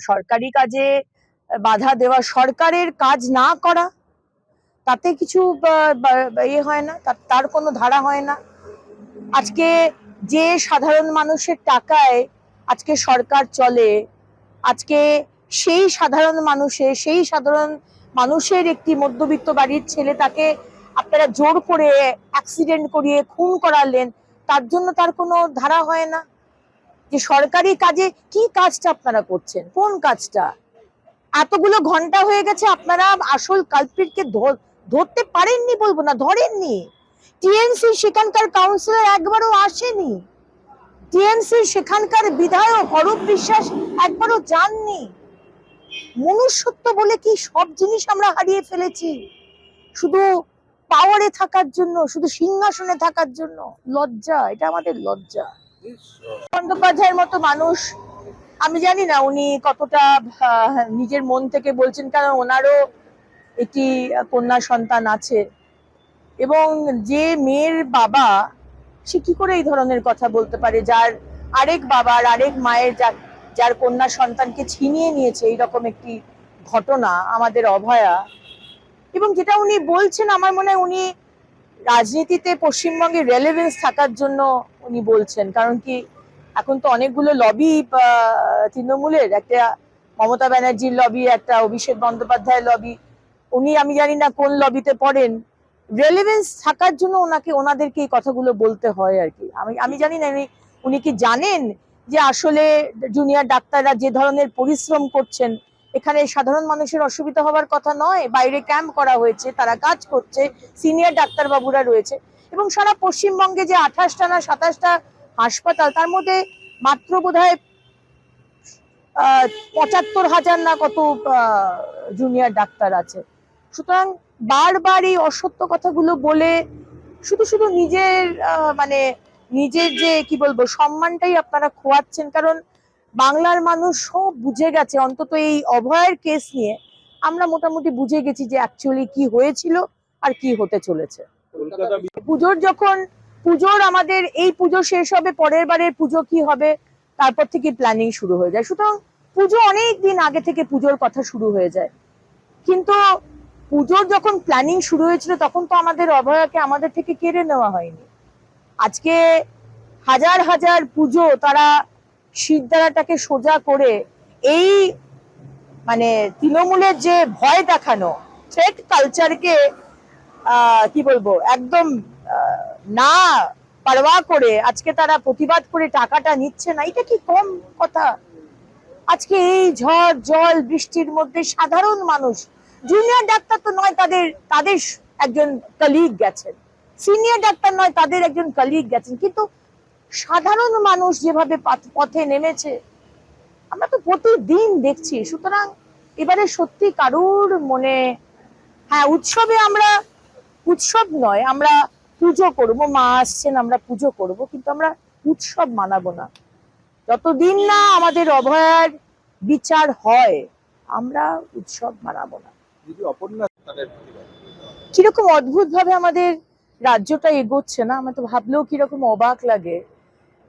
সরকারি কাজে বাধা দেওয়া, সরকারের কাজ না করা, তাতে কিছু ইয়ে হয় না, তার- তার কোনো ধারা হয় না। আজকে যে সাধারণ মানুষের টাকায় আজকে সরকার চলে, আজকে সেই সাধারণ মানুষের সেই সাধারণ মানুষের একটি মধ্যবিত্ত বাড়ির ছেলে তাকে আপনারা জোর করে অ্যাক্সিডেন্ট করিয়ে, খুন করালেন, তার জন্য তার কোনো ধারা হয় না। যে সরকারি কাজে কি কাজটা আপনারা করছেন? কোন কাজটা? এতগুলো ঘণ্টা হয়ে গেছে আপনারা আসল কালপিটকে ধরতে পারেননি বলব না, ধরেননি। টিএনসি সেখানকার কাউন্সিলর একবারও আসেনি। টিএনসি সেখানকার বিধায়ক অরূপ বিশ্বাস একবারও যাননি। মনুষ্যত্ব বলে কি সব জিনিস আমরা হারিয়ে ফেলেছি? শুধু পাওয়ারে থাকার জন্য, শুধু সিংহাসনে থাকার জন্য। লজ্জা, এটা আমাদের লজ্জা। বন্দ্যোপাধ্যায়ের মতো মানুষ, আমি জানি না উনি কতটা নিজের মন থেকে বলছেন, কারণ ওনারও একটি কন্যা সন্তান আছে। এবং যে মেয়ের বাবা, সে কি করে এই ধরনের কথা বলতে পারে? যার আরেক বাবার আরেক মায়ের যার যার কন্যা সন্তানকে ছিনিয়ে নিয়েছে, এইরকম একটি ঘটনা আমাদের অভয়া। এবং যেটা উনি বলছেন, আমার মনে হয় উনি রাজনীতিতে পশ্চিমবঙ্গে রেলেভেন্স থাকার জন্য উনি বলছেন। কারণ কি, এখন তো অনেকগুলো লবি তৃণমূলের, একটা মমতা ব্যানার্জির লবি একটা অভিষেক বন্দ্যোপাধ্যায়ের লবি উনি, আমি জানি না কোন লবিতে পড়েন। রেলেভেন্স থাকার জন্য ওনাকে, ওনাদেরকে এই কথাগুলো বলতে হয় আর কি। আমি আমি জানি না উনি উনি কি জানেন যে আসলে জুনিয়র ডাক্তাররা যে ধরনের পরিশ্রম করছেন এখানে সাধারণ মানুষের অসুবিধা হওয়ার কথা নয়, বাইরে ক্যাম্প করা হয়েছে, তারা কাজ করছে সিনিয়র ডাক্তারবাবুরা রয়েছে। এবং সারা পশ্চিমবঙ্গে যে আঠাশটা না সাতাশটা হাসপাতাল, তার মধ্যে মাত্র বোধ হয় পঁচাত্তর হাজার না কত জুনিয়র ডাক্তার আছে। সুতরাং বারবার এই অসত্য কথাগুলো বলে শুধু শুধু নিজের মানে নিজের যে, কি বলব, সম্মানটাই আপনারা খোয়াচ্ছেন। কারণ বাংলার মানুষ সব বুঝে গেছে অন্তত এই অভয়ের কেস নিয়ে আমরা মোটামুটি বুঝে গেছি যে অ্যাকচুয়ালি কি হয়েছিল আর কি হতে চলেছে। পুজোর যখন পুজোর আমাদের এই পুজো শেষ হবে পরের বারের পুজো কি হবে তারপর থেকে প্ল্যানিং শুরু হয়ে যায়। সুতরাং পুজো অনেক দিন আগে থেকে পুজোর কথা শুরু হয়ে যায়। কিন্তু পুজোর যখন প্ল্যানিং শুরু হয়েছিল তখন তো আমাদের অভয়াকে আমাদের থেকে কেড়ে নেওয়া হয়নি। আজকে হাজার হাজার পুজো তারা শিরদাঁড়াটাকে সোজা করে এই মানে তৃণমূলের যে ভয় দেখানো থ্রেট কালচারকে কি বলব, একদম না পারওয়া করে আজকে তারা প্রতিবাদ করে টাকাটা নিচ্ছে না, এটা কি কম কথা? আজকে এই ঝড়, জল, বৃষ্টির মধ্যে সাধারণ মানুষ জুনিয়র ডাক্তার তো নয়, তাদের তাদের একজন কলিগ গেছেন। সিনিয়র ডাক্তার নয়, তাদের একজন কলিগ গেছেন। কিন্তু সাধারণ মানুষ যেভাবে পথে নেমেছে আমরা তো প্রতিদিন দেখছি। সুতরাং এবারে সত্যি কারুর মনে হ্যাঁ উৎসবে আমরা উৎসব নয় আমরা পুজো করব মা আসছেন আমরা পুজো করব কিন্তু আমরা উৎসব মানাবো না। যতদিন না আমাদের অভয়ার বিচার হয় আমরা উৎসব মানাবো না। কীরকম অদ্ভুত ভাবে আমাদের রাজ্যটা এগোচ্ছে না আমার তো ভাবলেও কীরকম অবাক লাগে।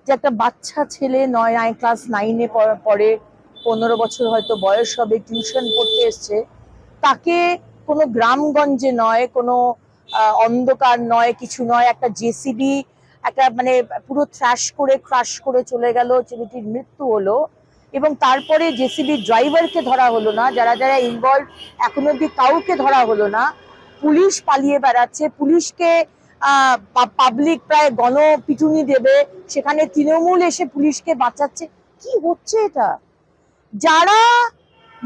যে একটা বাচ্চা ছেলে নয় আই ক্লাস নাইনে পড়ে পনেরো বছর হয়তো বয়স হবে টিউশন পড়তে এসছে, তাকে কোনো গ্রামগঞ্জে নয়, কোনো অন্ধকার নয়, কিছু নয়, একটা জেসিবি একটা মানে পুরো থ্রাশ করে ক্রাশ করে চলে গেল, ছেলেটির মৃত্যু হলো এবং তারপরে জেসিবি ড্রাইভারকে ধরা হলো না, যারা যারা ইনভলভ এখন অব্দি কাউকে ধরা হলো না, পুলিশ পালিয়ে বেড়াচ্ছে, পুলিশকে পাবলিক প্রায় গণপিটুনি দেবে। সেখানে তৃণমূল এসে পুলিশকে বাঁচাচ্ছে। কি হচ্ছে এটা? যারা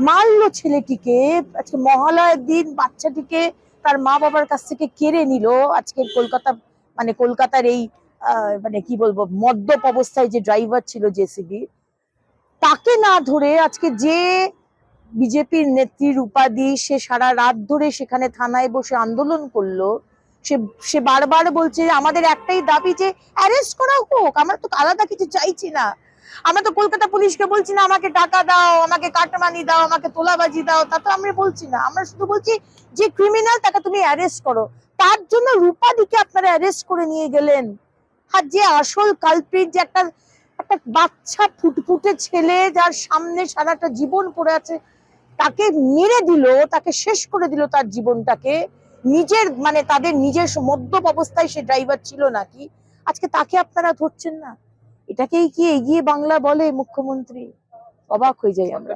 মারলো ছেলেটিকে, আজকে মহালয়ের দিন বাচ্চাটিকে তার মা বাবার কাছ থেকে কেড়ে নিল। আজকে কলকাতা মানে কলকাতার এই মানে কি বলব, মদ্যপ অবস্থায় যে ড্রাইভার ছিল জেসিবি তাকে না ধরে আজকে যে বিজেপির নেত্রীর উপাধি সে সারা রাত ধরে সেখানে থানায় বসে আন্দোলন করল সে সে বারবার বলছে, আমাদের একটাই দাবি যে অ্যারেস্ট করা হোক, আমরা তো আলাদা কিছু চাইছি না। আমরা তো কলকাতা পুলিশকে বলছি না, আমাকে টাকা দাও, আমাকে কাটমানি দাও, আমাকে তোলাবাজি দাও, তা তো আমরা বলছি না। আমরা শুধু বলছি যে ক্রিমিনাল তাকে তুমি অ্যারেস্ট করো। তার জন্য রূপাদিকে আপনারা অ্যারেস্ট করে নিয়ে গেলেন। আর যে আসল কালপ্রিট যে একটা একটা বাচ্চা ফুটফুটে ছেলে যার সামনে সারাটা জীবন পড়ে আছে, তাকে মেরে দিল, তাকে শেষ করে দিল তার জীবনটাকে। নিজের মানে তাদের নিজের মদ্যপ অবস্থায় সে ড্রাইভার ছিল নাকি? আজকে তাকে আপনারা ধরছেন না? এটাকেই কি এগিয়ে বাংলা বলে মুখ্যমন্ত্রী? অবাক হয়ে যাই আমরা।